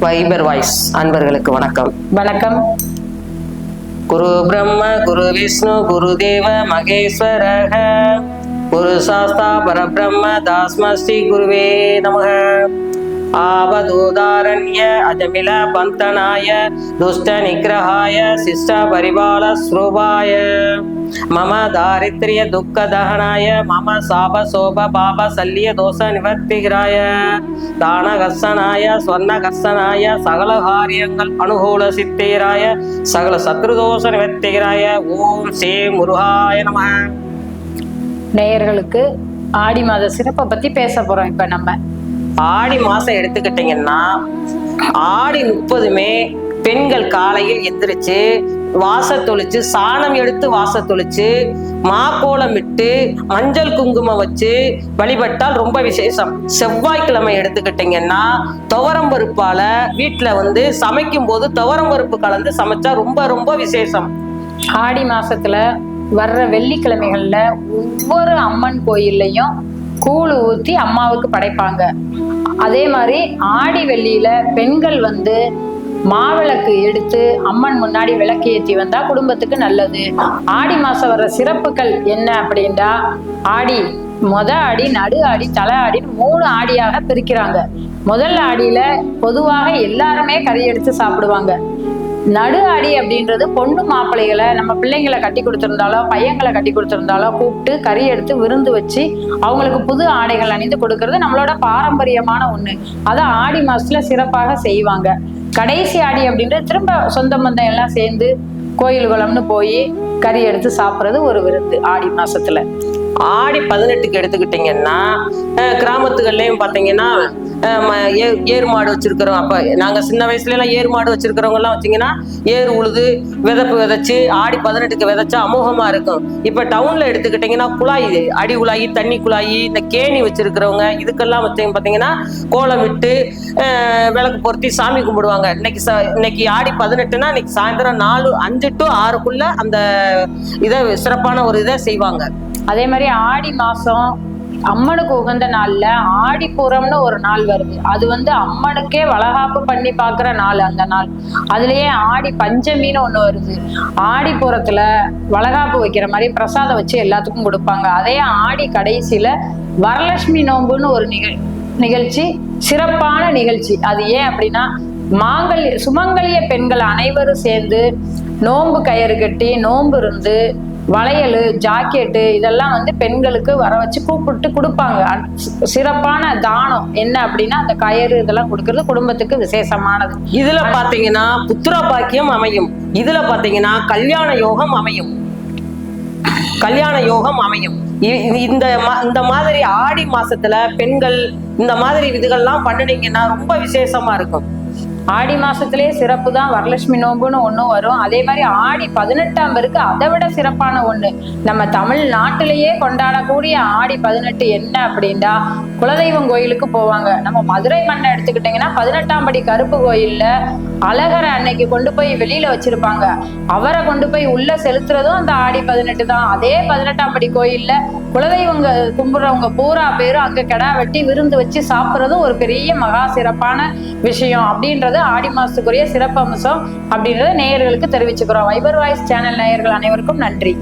Wiper voice அன்பர்களுக்கு வணக்கம். வணக்கம். குரு பிரம்ம குரு விஷ்ணு குரு தேவ மகேஸ்வரக குரு சாஸ்தா பரபிரம்ம தாஸ்ம ஸ்ரீ குருவே நமக. ஆபதூதாரண்ய அஜமில பந்தனாய துஷ்ட நிகிரகாய சிஷ்ட பரிபால ஸ்ரூபாய. மம தாரித்ரிய துக்க தகனாய மம சாப சோப பாப சல்லிய தோஷ நிவர்த்திகராய தான கர்சனாய ஸ்வர்ண கர்சனாய சகல காரியங்கள் அனுகூல சித்தேராய சகல சத்ருதோஷ நிவர்த்திகராய ஓம் ஸ்ரீ முருகாய நம. நேயர்களுக்கு ஆடி மாத சிறப்பை பத்தி பேச போறோம் இப்ப நம்ம. ஆடி மாசம் எடுத்துக்கிட்டீங்கன்னா ஆடி முப்பதுமே பெண்கள் காலையில் எந்திரிச்சு வாச தொளிச்சு சாணம் எடுத்து வாச தொளிச்சு மாக்கோலம் இட்டு மஞ்சள் குங்குமம் வச்சு வழிபட்டால் ரொம்ப விசேஷம். செவ்வாய்க்கிழமை எடுத்துக்கிட்டீங்கன்னா துவரம் பருப்பால வீட்டுல வந்து சமைக்கும் போது துவரம் பருப்பு கலந்து சமைச்சா ரொம்ப ரொம்ப விசேஷம். ஆடி மாசத்துல வர்ற வெள்ளிக்கிழமைகள்ல ஒவ்வொரு அம்மன் கோயில்லையும் கூழ் ஊத்தி அம்மாவுக்கு படைப்பாங்க. அதே மாதிரி ஆடி வெள்ளியில பெண்கள் வந்து மாவிளக்கு எடுத்து அம்மன் முன்னாடி விளக்கு ஏற்றி வந்தா குடும்பத்துக்கு நல்லது. ஆடி மாசம் வர்ற சிறப்புகள் என்ன அப்படின்னா ஆடி மொத ஆடி நடு ஆடி தலை ஆடின்னு மூணு ஆடியாக பிரிக்கிறாங்க. முதல் ஆடியில பொதுவாக எல்லாருமே கறி எடுத்து சாப்பிடுவாங்க. நடு ஆடி அப்படின்றது பொண்ணு மாப்பிள்ளைகளை நம்ம பிள்ளைங்களை கட்டி கொடுத்துருந்தாலோ பையங்களை கட்டி கொடுத்துருந்தாலோ கூப்பிட்டு கறி எடுத்து விருந்து வச்சு அவங்களுக்கு புது ஆடைகள் அணிந்து கொடுக்கறது நம்மளோட பாரம்பரியமான ஒண்ணு. அதை ஆடி மாசத்துல சிறப்பாக செய்வாங்க. கடைசி ஆடி அப்படின்றது திரும்ப சொந்த பந்தம் எல்லாம் சேர்ந்து கோயில் குளம்னு போய் கறி எடுத்து சாப்பிட்றது ஒரு விருந்து ஆடி மாசத்துல. ஆடி பதினெட்டுக்கு எடுத்துக்கிட்டிங்கன்னா அஹ், கிராமத்துகள்லயும் பார்த்தீங்கன்னா ஏர் மாடு வச்சிருக்கிறோம். அப்ப நாங்க சின்ன வயசுல எல்லாம் ஏர் மாடு வச்சிருக்கிறவங்க எல்லாம் வச்சீங்கன்னா ஏர் உழுது விதப்பு விதைச்சு ஆடி பதினெட்டுக்கு விதைச்சா அமோகமா இருக்கும். இப்ப டவுன்ல எடுத்துக்கிட்டிங்கன்னா குழாய் அடி குழாயி தண்ணி குழாயி இந்த கேணி வச்சிருக்கிறவங்க இதுக்கெல்லாம் வச்சு பார்த்தீங்கன்னா கோலம் விட்டு விளக்கு பொருத்தி சாமி கும்பிடுவாங்க. இன்னைக்கு ச- இன்னைக்கு ஆடி பதினெட்டுனா இன்னைக்கு சாயந்தரம் நாலு அஞ்சு டு ஆறுக்குள்ள அந்த இதை சிறப்பான ஒரு இதை செய்வாங்க. அதே மாதிரி ஆடி மாசம் அம்மனுக்கு உகந்த நாள்ல ஆடிப்புறம்னு ஒரு நாள் வருது. அது வந்து அம்மனுக்கே வளகாப்பு பண்ணி பாக்குற நாள் அந்த நாள். அதுலயே ஆடி பஞ்சமின்னு ஒண்ணு வருது. ஆடிப்புறத்துல வளகாப்பு வைக்கிற மாதிரி பிரசாதம் வச்சு எல்லாத்துக்கும் கொடுப்பாங்க. அதே ஆடி கடைசியில வரலட்சுமி நோம்புன்னு ஒரு நிகழ் நிகழ்ச்சி சிறப்பான நிகழ்ச்சி. அது ஏன் அப்படின்னா மாங்கல்ய சுமங்கலிய பெண்கள் அனைவரும் சேர்ந்து நோன்பு கயிறு கட்டி நோன்பு இருந்து வளையல் ஜாக்கெட்டு இதெல்லாம் வந்து பெண்களுக்கு வர வச்சு கூப்பிட்டு கொடுப்பாங்க. சிறப்பான தானம் என்ன அப்படின்னா அந்த கயிறு இதெல்லாம் கொடுக்கறது குடும்பத்துக்கு விசேஷமானது. இதுல பாத்தீங்கன்னா புத்திர பாக்கியம் அமையும். இதுல பாத்தீங்கன்னா கல்யாண யோகம் அமையும். கல்யாண யோகம் அமையும். இ- இந்த மா- இந்த மாதிரி ஆடி மாசத்துல பெண்கள் இந்த மாதிரி இதுகள்லாம் பண்ணுனீங்கன்னா ரொம்ப விசேஷமா இருக்கும். ஆடி மாசத்திலே சிறப்பு தான் வரலட்சுமி நோம்புன்னு ஒன்றும் வரும். அதே மாதிரி ஆடி பதினெட்டாம் பேருக்கு அதை விட சிறப்பான ஒண்ணு. நம்ம தமிழ்நாட்டிலேயே கொண்டாடக்கூடிய ஆடி பதினெட்டு என்ன அப்படின்னா குலதெய்வம் கோயிலுக்கு போவாங்க. நம்ம மதுரை மண்ணை எடுத்துக்கிட்டிங்கன்னா பதினெட்டாம் படி கருப்பு கோயில்ல அழகரை அன்னைக்கு கொண்டு போய் வெளியில வச்சிருப்பாங்க. அவரை கொண்டு போய் உள்ள செலுத்துறதும் அந்த ஆடி பதினெட்டு தான். அதே பதினெட்டாம் படி கோயில்ல குலதெய்வங்க கும்பிடுறவங்க பூரா பேரும் அங்க கிடா வெட்டி விருந்து வச்சு சாப்பிட்றதும் ஒரு பெரிய மகா சிறப்பான விஷயம். அப்படின்றது ஆடி மாசத்துக்குரிய சிறப்பு அம்சம் அப்படின்றத நேயர்களுக்கு தெரிவிச்சுக்கிறோம். வைபர் வாய்ஸ் சேனல் நேயர்கள் அனைவருக்கும் நன்றி.